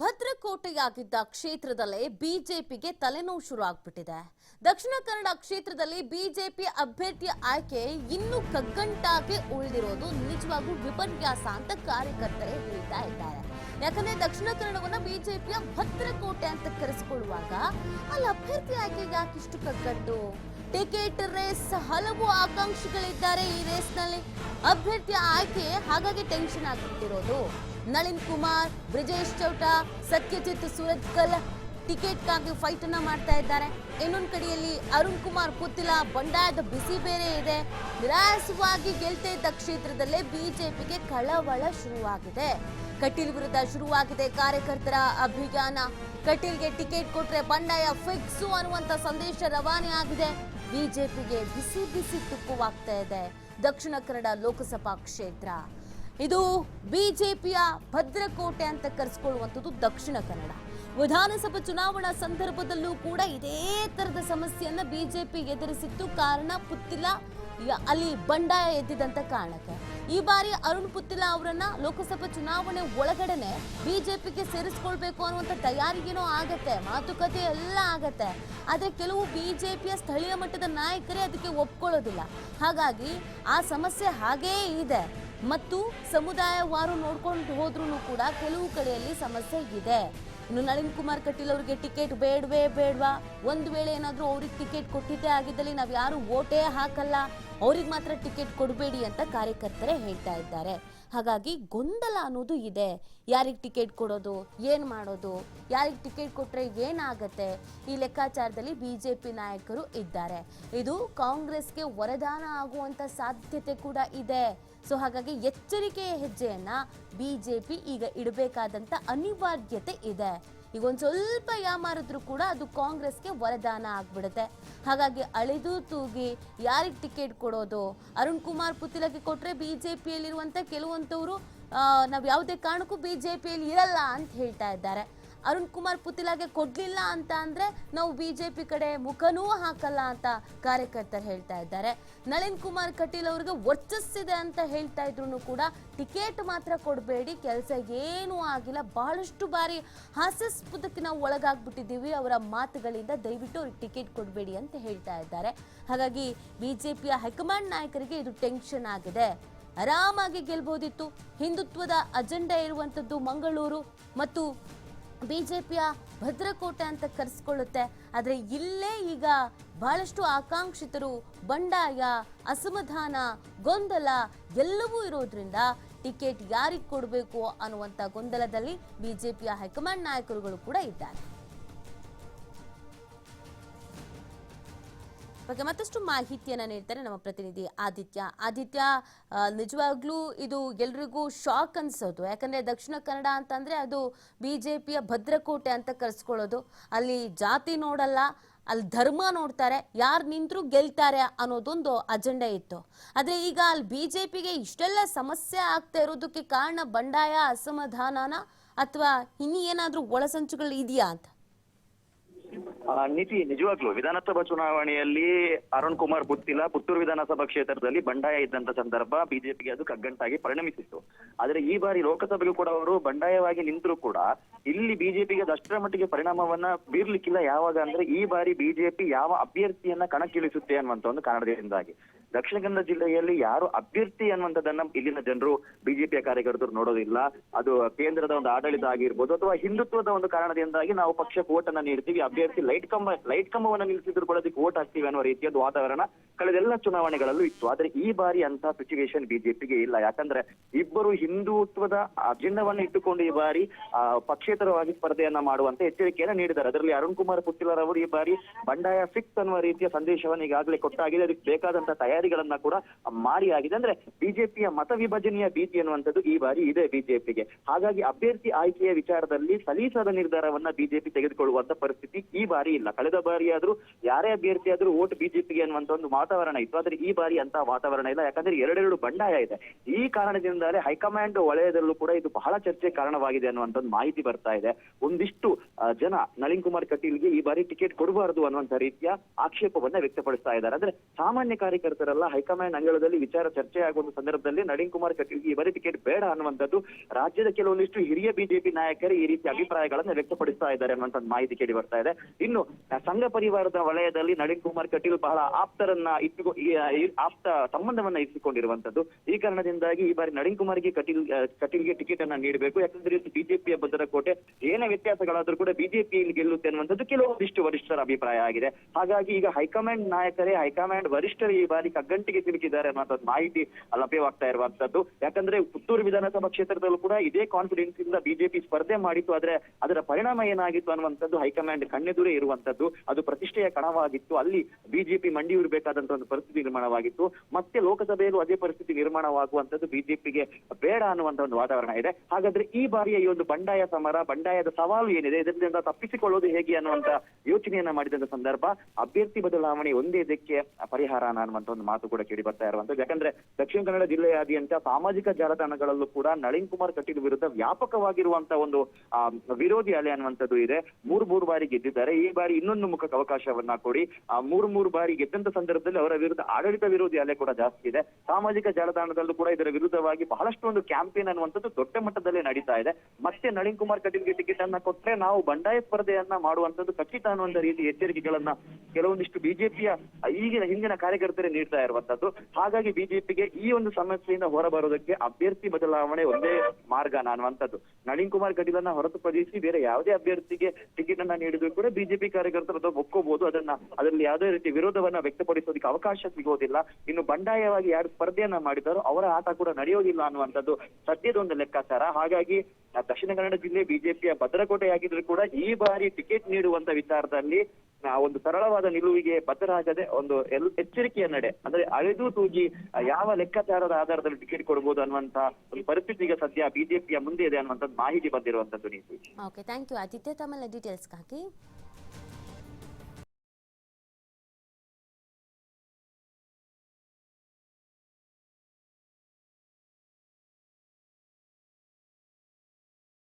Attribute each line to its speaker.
Speaker 1: ಭದ್ರಕೋಟೆಯಾಗಿದ್ದ ಕ್ಷೇತ್ರದಲ್ಲೇ ಬಿಜೆಪಿಗೆ ತಲೆನೋವು ಶುರು ಆಗ್ಬಿಟ್ಟಿದೆ ದಕ್ಷಿಣ ಕನ್ನಡ ಕ್ಷೇತ್ರದಲ್ಲಿ ಬಿಜೆಪಿ ಅಭ್ಯರ್ಥಿಯ ಆಯ್ಕೆ ಇನ್ನೂ ಕಗ್ಗಂಟಾಗಿ ಉಳಿದಿರೋದು ನಿಜವಾಗೂ ವಿಪರ್ಯಾಸ ಅಂತ ಕಾರ್ಯಕರ್ತರೇ ಹೇಳ್ತಾ ಇದ್ದಾರೆ. ಯಾಕಂದ್ರೆ ದಕ್ಷಿಣ ಕನ್ನಡವನ್ನ ಬಿಜೆಪಿಯ ಭದ್ರಕೋಟೆ ಅಂತ ಕರೆಸಿಕೊಳ್ಳುವಾಗ ಅಲ್ಲಿ ಅಭ್ಯರ್ಥಿ ಆಯ್ಕೆ ಯಾಕಿಷ್ಟು ಕಗ್ಗಂಟು? ಟಿಕೆಟ್ ರೇಸ್ ಹಲವು ಆಕಾಂಕ್ಷಿಗಳಿದ್ದಾರೆ ಈ ರೇಸ್ನಲ್ಲಿ. ಅಭ್ಯರ್ಥಿ ಆಯ್ಕೆ ಹಾಗಾಗಿ ಟೆನ್ಷನ್ ಆಗ್ಬಿಟ್ಟಿರೋದು. ನಳಿನ್ ಕುಮಾರ್, ಬ್ರಿಜೇಶ್ ಚೌಟ, ಸತ್ಯಜಿತ್ ಸುರತ್ಕಲ್ ಟಿಕೆಟ್ಗಾಗಿ ಫೈಟ್ ಅನ್ನ ಮಾಡ್ತಾ ಇದ್ದಾರೆ. ಇನ್ನೊಂದು ಕಡೆಯಲ್ಲಿ ಅರುಣ್ ಕುಮಾರ್ ಪುತ್ತಿಲ ಬಂಡಾಯದ ಬಿಸಿ ಬೇರೆ ಇದೆ. ನಿರಾಸವಾಗಿ ಗೆಲ್ತಾ ಇದ್ದ ಕ್ಷೇತ್ರದಲ್ಲೇ ಬಿಜೆಪಿಗೆ ಕಳವಳ ಶುರುವಾಗಿದೆ. ಕಟೀಲ್ ವಿರುದ್ಧ ಶುರುವಾಗಿದೆ ಕಾರ್ಯಕರ್ತರ ಅಭಿಯಾನ. ಕಟೀಲ್ಗೆ ಟಿಕೆಟ್ ಕೊಟ್ರೆ ಬಂಡಾಯ ಫಿಕ್ಸು ಅನ್ನುವಂತ ಸಂದೇಶ ರವಾನೆ ಆಗಿದೆ. ಬಿಜೆಪಿಗೆ ಬಿಸಿ ಬಿಸಿ ತುಕ್ಕುವಾಗ್ತಾ ಇದೆ. ದಕ್ಷಿಣ ಕನ್ನಡ ಲೋಕಸಭಾ ಕ್ಷೇತ್ರ. ಇದು ಬಿಜೆಪಿಯ ಭದ್ರಕೋಟೆ ಅಂತ ಕರೆಸ್ಕೊಳ್ಳುವಂಥದ್ದು ದಕ್ಷಿಣ ಕನ್ನಡ. ವಿಧಾನಸಭಾ ಚುನಾವಣಾ ಸಂದರ್ಭದಲ್ಲೂ ಕೂಡ ಇದೇ ತರದ ಸಮಸ್ಯೆಯನ್ನ ಬಿಜೆಪಿ ಎದುರಿಸಿತ್ತು ಕಾರಣ ಪುತ್ತಿಲ ಅಲ್ಲಿ ಬಂಡಾಯ ಎದ್ದಿದಂತ ಕಾರಣಕ್ಕೆ. ಈ ಬಾರಿ ಅರುಣ್ ಪುತ್ತಿಲ ಅವರನ್ನ ಲೋಕಸಭಾ ಚುನಾವಣೆ ಒಳಗಡೆನೆ ಬಿಜೆಪಿಗೆ ಸೇರಿಸ್ಕೊಳ್ಬೇಕು ಅನ್ನುವಂಥ ತಯಾರಿಗೇನೋ ಆಗತ್ತೆ, ಮಾತುಕತೆ ಎಲ್ಲ ಆಗತ್ತೆ. ಆದ್ರೆ ಕೆಲವು ಬಿಜೆಪಿಯ ಸ್ಥಳೀಯ ಮಟ್ಟದ ನಾಯಕರೇ ಅದಕ್ಕೆ ಒಪ್ಕೊಳ್ಳೋದಿಲ್ಲ. ಹಾಗಾಗಿ ಆ ಸಮಸ್ಯೆ ಹಾಗೇ ಇದೆ. ಮತ್ತು ಸಮುದಾಯವಾರು ನೋಡ್ಕೊಂಡು ಹೋದ್ರೂ ಕೂಡ ಕೆಲವು ಕಡೆಯಲ್ಲಿ ಸಮಸ್ಯೆ ಇದೆ. ಇನ್ನು ನಳಿನ್ ಕುಮಾರ್ ಕಟೀಲ್ ಅವರಿಗೆ ಟಿಕೆಟ್ ಬೇಡವೇ ಬೇಡವಾ? ಒಂದು ವೇಳೆ ಏನಾದರೂ ಅವ್ರಿಗೆ ಟಿಕೆಟ್ ಕೊಟ್ಟಿದ್ದೇ ಆಗಿದ್ದಲ್ಲಿ ನಾವು ಯಾರು ಓಟೇ ಹಾಕಲ್ಲ. ಅವ್ರಿಗೆ ಮಾತ್ರ ಟಿಕೆಟ್ ಕೊಡಬೇಡಿ ಅಂತ ಕಾರ್ಯಕರ್ತರೇ ಹೇಳ್ತಾ ಇದ್ದಾರೆ. ಹಾಗಾಗಿ ಗೊಂದಲ ಅನ್ನೋದು ಇದೆ. ಯಾರಿಗೆ ಟಿಕೆಟ್ ಕೊಡೋದು, ಏನು ಮಾಡೋದು, ಯಾರಿಗೆ ಟಿಕೆಟ್ ಕೊಟ್ಟರೆ ಏನಾಗತ್ತೆ? ಈ ಲೆಕ್ಕಾಚಾರದಲ್ಲಿ ಬಿ ಜೆ ಪಿ ನಾಯಕರು ಇದ್ದಾರೆ. ಇದು ಕಾಂಗ್ರೆಸ್ಗೆ ವರದಾನ ಆಗುವಂಥ ಸಾಧ್ಯತೆ ಕೂಡ ಇದೆ. ಸೊ ಹಾಗಾಗಿ ಎಚ್ಚರಿಕೆಯ ಹೆಜ್ಜೆಯನ್ನ ಬಿಜೆಪಿ ಈಗ ಇಡಬೇಕಾದಂಥ ಅನಿವಾರ್ಯತೆ ಇದೆ. ಈಗ ಒಂದು ಸ್ವಲ್ಪ ಯಾಮಾರಿದ್ರು ಕೂಡ ಅದು ಕಾಂಗ್ರೆಸ್ಗೆ ವರದಾನ ಆಗ್ಬಿಡುತ್ತೆ. ಹಾಗಾಗಿ ಅಳೆದು ತೂಗಿ ಯಾರಿಗೆ ಟಿಕೆಟ್ ಕೊಡೋದು? ಅರುಣ್ ಕುಮಾರ್ ಪುತ್ತಿಲಗೆ ಕೊಟ್ರೆ ಬಿಜೆಪಿಯಲ್ಲಿರುವಂತ ಕೆಲವಂತವರು ನಾವು ಯಾವುದೇ ಕಾರಣಕ್ಕೂ ಬಿಜೆಪಿಯಲ್ಲಿ ಇರಲ್ಲ ಅಂತ ಹೇಳ್ತಾ ಇದ್ದಾರೆ. ಅರುಣ್ ಕುಮಾರ್ ಪುತಿಲಾಗೆ ಕೊಡ್ಲಿಲ್ಲ ಅಂತ ಅಂದ್ರೆ ನಾವು ಬಿಜೆಪಿ ಕಡೆ ಮುಖನೂ ಹಾಕಲ್ಲ ಅಂತ ಕಾರ್ಯಕರ್ತರು ಹೇಳ್ತಾ ಇದ್ದಾರೆ. ನಳಿನ್ ಕುಮಾರ್ ಕಟೀಲ್ ಅವ್ರಿಗೆ ವರ್ಚಸ್ಸಿದೆ ಅಂತ ಹೇಳ್ತಾ ಇದ್ರು ಕೂಡ ಟಿಕೆಟ್ ಮಾತ್ರ ಕೊಡಬೇಡಿ, ಕೆಲಸ ಏನೂ ಆಗಿಲ್ಲ. ಬಹಳಷ್ಟು ಬಾರಿ ಹಾಸ್ಯಾಸ್ಪದಕ್ಕೆ ನಾವು ಒಳಗಾಗ್ಬಿಟ್ಟಿದ್ದೀವಿ. ಅವರ ಮಾತುಗಳಿಂದ ದಯವಿಟ್ಟು ಅವ್ರಿಗೆ ಟಿಕೆಟ್ ಕೊಡಬೇಡಿ ಅಂತ ಹೇಳ್ತಾ ಇದ್ದಾರೆ. ಹಾಗಾಗಿ ಬಿಜೆಪಿಯ ಹೈಕಮಾಂಡ್ ನಾಯಕರಿಗೆ ಇದು ಟೆನ್ಷನ್ ಆಗಿದೆ. ಆರಾಮಾಗಿ ಗೆಲ್ಬೋದಿತ್ತು. ಹಿಂದುತ್ವದ ಅಜೆಂಡಾ ಇರುವಂಥದ್ದು ಮಂಗಳೂರು ಮತ್ತು ಬಿಜೆಪಿಯ ಭದ್ರಕೋಟೆ ಅಂತ ಕರೆಸ್ಕೊಳ್ಳುತ್ತೆ. ಆದರೆ ಇಲ್ಲೇ ಈಗ ಬಹಳಷ್ಟು ಆಕಾಂಕ್ಷಿತರು, ಬಂಡಾಯ, ಅಸಮಾಧಾನ, ಗೊಂದಲ ಎಲ್ಲವೂ ಇರೋದ್ರಿಂದ ಟಿಕೆಟ್ ಯಾರಿಗೆ ಕೊಡಬೇಕು ಅನ್ನುವಂಥ ಗೊಂದಲದಲ್ಲಿ ಬಿಜೆಪಿಯ ಹೈಕಮಾಂಡ್ ನಾಯಕರುಗಳು ಕೂಡ ಇದ್ದಾರೆ. ಬಗ್ಗೆ ಮತ್ತಷ್ಟು ಮಾಹಿತಿಯನ್ನ ನೀಡ್ತಾರೆ ನಮ್ಮ ಪ್ರತಿನಿಧಿ ಆದಿತ್ಯ. ಆದಿತ್ಯ ನಿಜವಾಗ್ಲೂ ಇದು ಎಲ್ರಿಗೂ ಶಾಕ್ ಅನ್ಸೋದು. ಯಾಕಂದ್ರೆ ದಕ್ಷಿಣ ಕನ್ನಡ ಅಂತಂದ್ರೆ ಅದು ಬಿಜೆಪಿಯ ಭದ್ರಕೋಟೆ ಅಂತ ಕರೆಸ್ಕೊಳ್ಳೋದು. ಅಲ್ಲಿ ಜಾತಿ ನೋಡಲ್ಲ, ಅಲ್ಲಿ ಧರ್ಮ ನೋಡ್ತಾರೆ, ಯಾರು ನಿಂತರೂ ಗೆಲ್ತಾರೆ ಅನ್ನೋದೊಂದು ಅಜೆಂಡಾ ಇತ್ತು. ಆದ್ರೆ ಈಗ ಅಲ್ಲಿ ಬಿಜೆಪಿಗೆ ಇಷ್ಟೆಲ್ಲ ಸಮಸ್ಯೆ ಆಗ್ತಾ ಇರೋದಕ್ಕೆ ಕಾರಣ ಬಂಡಾಯ ಅಸಮಾಧಾನನ ಅಥವಾ ಇನ್ನೇನಾದರೂ ಒಳಸಂಚುಗಳು ಇದೆಯಾ ಅಂತ?
Speaker 2: ಆ, ನೀತಿ ನಿಜವಾಗ್ಲೂ ವಿಧಾನಸಭಾ ಚುನಾವಣೆಯಲ್ಲಿ ಅರುಣ್ ಕುಮಾರ್ ಗೊತ್ತಿಲ್ಲ ಪುತ್ತೂರು ವಿಧಾನಸಭಾ ಕ್ಷೇತ್ರದಲ್ಲಿ ಬಂಡಾಯ ಇದ್ದಂತ ಸಂದರ್ಭ ಬಿಜೆಪಿಗೆ ಅದು ಕಗ್ಗಂಟಾಗಿ ಪರಿಣಮಿಸಿತ್ತು. ಆದ್ರೆ ಈ ಬಾರಿ ಲೋಕಸಭೆಗೂ ಕೂಡ ಅವರು ಬಂಡಾಯವಾಗಿ ನಿಂತರೂ ಕೂಡ ಇಲ್ಲಿ ಬಿಜೆಪಿಗೆ ಅದಷ್ಟರ ಮಟ್ಟಿಗೆ ಪರಿಣಾಮವನ್ನ ಬೀರ್ಲಿಕ್ಕಿಲ್ಲ. ಯಾವಾಗ ಅಂದ್ರೆ ಈ ಬಾರಿ ಬಿಜೆಪಿ ಯಾವ ಅಭ್ಯರ್ಥಿಯನ್ನ ಕಣಕ್ಕಿಳಿಸುತ್ತೆ ಅನ್ನುವಂತ ಒಂದು ಕಾರಣದಿಂದಾಗಿ. ದಕ್ಷಿಣ ಕನ್ನಡ ಜಿಲ್ಲೆಯಲ್ಲಿ ಯಾರು ಅಭ್ಯರ್ಥಿ ಅನ್ನುವಂಥದ್ದನ್ನ ಇಲ್ಲಿನ ಜನರು ಬಿಜೆಪಿಯ ಕಾರ್ಯಕರ್ತರು ನೋಡೋದಿಲ್ಲ. ಅದು ಕೇಂದ್ರದ ಒಂದು ಆಡಳಿತ ಆಗಿರ್ಬೋದು ಅಥವಾ ಹಿಂದುತ್ವದ ಒಂದು ಕಾರಣದಿಂದಾಗಿ ನಾವು ಪಕ್ಷ ಕೋಟನ್ನ ನೀಡ್ತೀವಿ ಅಭ್ಯರ್ಥಿ ಲೈಟ್ ಕಂಬ, ಲೈಟ್ ಕಂಬವನ್ನು ನಿಲ್ಲಿಸಿದ್ರು ಕೂಡ ಅದಕ್ಕೆ ಓಟ್ ಹಾಕ್ತೀವಿ ಅನ್ನೋ ರೀತಿಯದ್ದು ವಾತಾವರಣ ಕಳೆದೆಲ್ಲ ಚುನಾವಣೆಗಳಲ್ಲೂ ಇತ್ತು. ಆದ್ರೆ ಈ ಬಾರಿ ಅಂತ ಸಿಚುವೇಶನ್ ಬಿಜೆಪಿಗೆ ಇಲ್ಲ. ಯಾಕಂದ್ರೆ ಇಬ್ಬರು ಹಿಂದುತ್ವದ ಅಜೆಂಡವನ್ನ ಇಟ್ಟುಕೊಂಡು ಈ ಬಾರಿ ಪಕ್ಷೇತರವಾಗಿ ಸ್ಪರ್ಧೆಯನ್ನ ಮಾಡುವಂತ ಎಚ್ಚರಿಕೆಯನ್ನು ನೀಡಿದ್ದಾರೆ. ಅದರಲ್ಲಿ ಅರುಣ್ ಕುಮಾರ್ ಪುಟ್ಟಿಲರ್ ಅವರು ಈ ಬಾರಿ ಬಂಡಾಯ ಫಿಕ್ಸ್ ಅನ್ನುವ ರೀತಿಯ ಸಂದೇಶವನ್ನು ಈಗಾಗಲೇ ಕೊಟ್ಟಾಗಿದೆ. ಅದಕ್ಕೆ ಬೇಕಾದಂತ ತಯಾರಿಗಳನ್ನ ಕೂಡ ಮಾಡಿ ಆಗಿದೆ. ಅಂದ್ರೆ ಬಿಜೆಪಿಯ ಮತ ವಿಭಜನೆಯ ಭೀತಿ ಅನ್ನುವಂಥದ್ದು ಈ ಬಾರಿ ಇದೆ ಬಿಜೆಪಿಗೆ. ಹಾಗಾಗಿ ಅಭ್ಯರ್ಥಿ ಆಯ್ಕೆಯ ವಿಚಾರದಲ್ಲಿ ಸಲೀಸಾದ ನಿರ್ಧಾರವನ್ನ ಬಿಜೆಪಿ ತೆಗೆದುಕೊಳ್ಳುವಂತ ಪರಿಸ್ಥಿತಿ ಈ ಬಾರಿ ಬಾರಿ ಇಲ್ಲ. ಕಳೆದ ಬಾರಿ ಆದ್ರೂ ಯಾರೇ ಅಭ್ಯರ್ಥಿ ಆದ್ರೂ ಓಟ್ ಬಿಜೆಪಿಗೆ ಅನ್ನುವಂತ ಒಂದು ವಾತಾವರಣ ಇತ್ತು. ಆದ್ರೆ ಈ ಬಾರಿ ಅಂತ ವಾತಾವರಣ ಇಲ್ಲ. ಯಾಕಂದ್ರೆ ಎರಡೆರಡು ಬಂಡಾಯ ಇದೆ. ಈ ಕಾರಣದಿಂದಲೇ ಹೈಕಮಾಂಡ್ ವಲಯದಲ್ಲೂ ಕೂಡ ಇದು ಬಹಳ ಚರ್ಚೆ ಕಾರಣವಾಗಿದೆ ಅನ್ನುವಂತ ಒಂದು ಮಾಹಿತಿ ಬರ್ತಾ ಇದೆ. ಒಂದಿಷ್ಟು ಜನ ನಳಿನ್ ಕುಮಾರ್ ಕಟೀಲ್ಗೆ ಈ ಬಾರಿ ಟಿಕೆಟ್ ಕೊಡಬಾರದು ಅನ್ನುವಂತ ರೀತಿಯ ಆಕ್ಷೇಪವನ್ನ ವ್ಯಕ್ತಪಡಿಸ್ತಾ ಇದ್ದಾರೆ. ಅಂದ್ರೆ ಸಾಮಾನ್ಯ ಕಾರ್ಯಕರ್ತರೆಲ್ಲ ಹೈಕಮಾಂಡ್ ಅಂಗಳದಲ್ಲಿ ವಿಚಾರ ಚರ್ಚೆ ಆಗುವ ಸಂದರ್ಭದಲ್ಲಿ ನಳಿನ್ ಕುಮಾರ್ ಕಟೀಲ್ಗೆ ಈ ಬಾರಿ ಟಿಕೆಟ್ ಬೇಡ ಅನ್ನುವಂಥದ್ದು ರಾಜ್ಯದ ಕೆಲವೊಂದಿಷ್ಟು ಹಿರಿಯ ಬಿಜೆಪಿ ನಾಯಕರು ಈ ರೀತಿ ಅಭಿಪ್ರಾಯಗಳನ್ನ ವ್ಯಕ್ತಪಡಿಸ್ತಾ ಇದ್ದಾರೆ ಅನ್ನುವಂತ ಒಂದು ಮಾಹಿತಿ ಕೇಳಿ ಬರ್ತಾ ಇದೆ. ಆ, ಸಂಘ ಪರಿವಾರದ ವಲಯದಲ್ಲಿ ನಳಿನ್ ಕುಮಾರ್ ಕಟೀಲ್ ಬಹಳ ಆಪ್ತರನ್ನ ಇಟ್ಟುಕೊ ಆಪ್ತ ಸಂಬಂಧವನ್ನ ಇಟ್ಟುಕೊಂಡಿರುವಂತದ್ದು ಈ ಕಾರಣದಿಂದಾಗಿ ಈ ಬಾರಿ ನಳಿನ್ ಕುಮಾರ್ಗೆ ಕಟೀಲ್ ಕಟೀಲ್ಗೆ ಟಿಕೆಟ್ ಅನ್ನ ನೀಡಬೇಕು. ಯಾಕಂದ್ರೆ ಇದು ಬಿಜೆಪಿಯ ಭದ್ರಕೋಟೆ. ಏನೇ ವ್ಯತ್ಯಾಸಗಳಾದ್ರೂ ಕೂಡ ಬಿಜೆಪಿ ಗೆಲ್ಲುತ್ತೆ ಅನ್ನುವಂಥದ್ದು ಕೆಲವೊಂದಿಷ್ಟು ವರಿಷ್ಠರ ಅಭಿಪ್ರಾಯ ಆಗಿದೆ. ಹಾಗಾಗಿ ಈಗ ಹೈಕಮಾಂಡ್ ನಾಯಕರೇ ಹೈಕಮಾಂಡ್ ವರಿಷ್ಠರು ಈ ಬಾರಿ ಕಗ್ಗಂಟಿಗೆ ಸಿಲುಕಿದ್ದಾರೆ ಅನ್ನೋದ್ ಮಾಹಿತಿ ಲಭ್ಯವಾಗ್ತಾ ಇರುವಂತದ್ದು ಯಾಕಂದ್ರೆ ಪುತ್ತೂರು ವಿಧಾನಸಭಾ ಕ್ಷೇತ್ರದಲ್ಲೂ ಕೂಡ ಇದೇ ಕಾನ್ಫಿಡೆನ್ಸ್ ಇಂದ ಬಿಜೆಪಿ ಸ್ಪರ್ಧೆ ಮಾಡಿತ್ತು. ಆದ್ರೆ ಅದರ ಪರಿಣಾಮ ಏನಾಗಿತ್ತು ಅನ್ನುವಂಥದ್ದು ಹೈಕಮಾಂಡ್ ಕಣ್ಣೆದುರೇ ಇರುವಂತದ್ದು. ಅದು ಪ್ರತಿಷ್ಠೆಯ ಕಣವಾಗಿತ್ತು. ಅಲ್ಲಿ ಬಿಜೆಪಿ ಮಂಡಿಯೂರ್ಬೇಕಾದಂತ ಒಂದು ಪರಿಸ್ಥಿತಿ ನಿರ್ಮಾಣವಾಗಿತ್ತು. ಮತ್ತೆ ಲೋಕಸಭೆಯಲ್ಲೂ ಅದೇ ಪರಿಸ್ಥಿತಿ ನಿರ್ಮಾಣವಾಗುವಂತದ್ದು ಬಿಜೆಪಿಗೆ ಬೇಡ ಅನ್ನುವಂತ ಒಂದು ವಾತಾವರಣ ಇದೆ. ಹಾಗಾದ್ರೆ ಈ ಬಾರಿಯ ಈ ಒಂದು ಬಂಡಾಯ ಸಮರ, ಬಂಡಾಯದ ಸವಾಲು ಏನಿದೆ? ಇದರಿಂದ ತಪ್ಪಿಸಿಕೊಳ್ಳೋದು ಹೇಗೆ ಅನ್ನುವಂತ ಯೋಚನೆಯನ್ನ ಮಾಡಿದಂತ ಸಂದರ್ಭ, ಅಭ್ಯರ್ಥಿ ಬದಲಾವಣೆ ಒಂದೇ ಇದಕ್ಕೆ ಪರಿಹಾರ ಅನ್ನುವಂತ ಒಂದು ಮಾತು ಕೂಡ ಕೇಳಿ ಬರ್ತಾ ಇರುವಂತದ್ದು ಯಾಕಂದ್ರೆ ದಕ್ಷಿಣ ಕನ್ನಡ ಜಿಲ್ಲೆಯಾದ್ಯಂತ ಸಾಮಾಜಿಕ ಜಾಲತಾಣಗಳಲ್ಲೂ ಕೂಡ ನಳಿನ್ ಕುಮಾರ್ ಕಟೀಲ್ ವಿರುದ್ಧ ವ್ಯಾಪಕವಾಗಿರುವಂತ ಒಂದು ವಿರೋಧಿ ಅಲೆ ಅನ್ನುವಂಥದ್ದು ಇದೆ. ಮೂರು ಮೂರು ಬಾರಿ ಗೆದ್ದಿದ್ದಾರೆ. ಈ ಬಾರಿ ಇನ್ನೊಂದು ಮುಖಕ್ಕೆ ಅವಕಾಶವನ್ನ ಕೊಡಿ. ಆ ಮೂರು ಮೂರು ಬಾರಿ ಗೆದ್ದಂತ ಸಂದರ್ಭದಲ್ಲಿ ಅವರ ವಿರುದ್ಧ ಆಡಳಿತ ವಿರೋಧಿ ಅಲೆ ಕೂಡ ಜಾಸ್ತಿ ಇದೆ. ಸಾಮಾಜಿಕ ಜಾಲತಾಣದಲ್ಲೂ ಕೂಡ ಇದರ ವಿರುದ್ಧವಾಗಿ ಬಹಳಷ್ಟು ಒಂದು ಕ್ಯಾಂಪೇನ್ ಅನ್ನುವಂಥದ್ದು ದೊಡ್ಡ ಮಟ್ಟದಲ್ಲಿ ನಡೀತಾ ಇದೆ. ಮತ್ತೆ ನಳಿನ್ ಕುಮಾರ್ ಕಟೀಲ್ಗೆ ಟಿಕೆಟ್ ಅನ್ನ ಕೊಟ್ರೆ ನಾವು ಬಂಡಾಯ ಸ್ಪರ್ಧೆಯನ್ನ ಮಾಡುವಂತದ್ದು ಖಚಿತ ಅನ್ನುವಂತ ರೀತಿ ಎಚ್ಚರಿಕೆಗಳನ್ನ ಕೆಲವೊಂದಿಷ್ಟು ಬಿಜೆಪಿಯ ಈಗಿನ ಹಿಂದಿನ ಕಾರ್ಯಕರ್ತರೇ ನೀಡ್ತಾ ಇರುವಂತದ್ದು ಹಾಗಾಗಿ ಬಿಜೆಪಿಗೆ ಈ ಒಂದು ಸಮಸ್ಯೆಯಿಂದ ಹೊರಬರೋದಕ್ಕೆ ಅಭ್ಯರ್ಥಿ ಬದಲಾವಣೆ ಒಂದೇ ಮಾರ್ಗ ಅನ್ನುವಂಥದ್ದು. ನಳಿನ್ ಕುಮಾರ್ ಕಟೀಲ್ ಅನ್ನ ಹೊರತುಪಡಿಸಿ ಬೇರೆ ಯಾವುದೇ ಅಭ್ಯರ್ಥಿಗೆ ಟಿಕೆಟ್ ಅನ್ನ ನೀಡಿದ್ರು ಕೂಡ ಬಿಜೆಪಿ ಕಾರ್ಯಕರ್ತರು ಅದನ್ನ ಒಪ್ಕೋಬಹುದು ಅದನ್ನ ಅದರಲ್ಲಿ ಯಾವುದೇ ರೀತಿ ವಿರೋಧವನ್ನ ವ್ಯಕ್ತಪಡಿಸೋದಕ್ಕೆ ಅವಕಾಶ ಸಿಗೋದಿಲ್ಲ. ಇನ್ನು ಬಂಡಾಯವಾಗಿ ಯಾರು ಸ್ಪರ್ಧೆಯನ್ನ ಮಾಡಿದಾರೋ ಅವರ ಆಟ ಕೂಡ ನಡೆಯೋದಿಲ್ಲ ಅನ್ನುವಂಥದ್ದು ಸದ್ಯದ ಒಂದು ಲೆಕ್ಕಾಚಾರ. ಹಾಗಾಗಿ ದಕ್ಷಿಣ ಕನ್ನಡ ಜಿಲ್ಲೆ ಬಿಜೆಪಿಯ ಭದ್ರಕೋಟೆಯಾಗಿದ್ರು ಕೂಡ ಈ ಬಾರಿ ಟಿಕೆಟ್ ನೀಡುವಂತ ವಿಚಾರದಲ್ಲಿ ಒಂದು ಸರಳವಾದ ನಿಲುವಿಗೆ ಬದ್ಧರಾಗದೆ ಒಂದು ಎಲ್ ಎಚ್ಚರಿಕೆಯ ನಡೆ, ಅಂದ್ರೆ ಅಳೆದು ತೂಗಿ ಯಾವ ಲೆಕ್ಕಾಚಾರದ ಆಧಾರದಲ್ಲಿ ಟಿಕೆಟ್ ಕೊಡಬಹುದು ಅನ್ನುವಂತ ಒಂದು ಪರಿಸ್ಥಿತಿ ಈಗ ಸದ್ಯ ಬಿಜೆಪಿಯ ಮುಂದೆ ಇದೆ ಅನ್ನುವಂಥದ್ದು ಮಾಹಿತಿ ಬಂದಿರುವಂತದ್ದು ನೀತಿ
Speaker 1: ಓಕೆ ಥ್ಯಾಂಕ್ ಯು ಆದಿತ್ಯ, ತಮ್ಮೆಲ್ಲ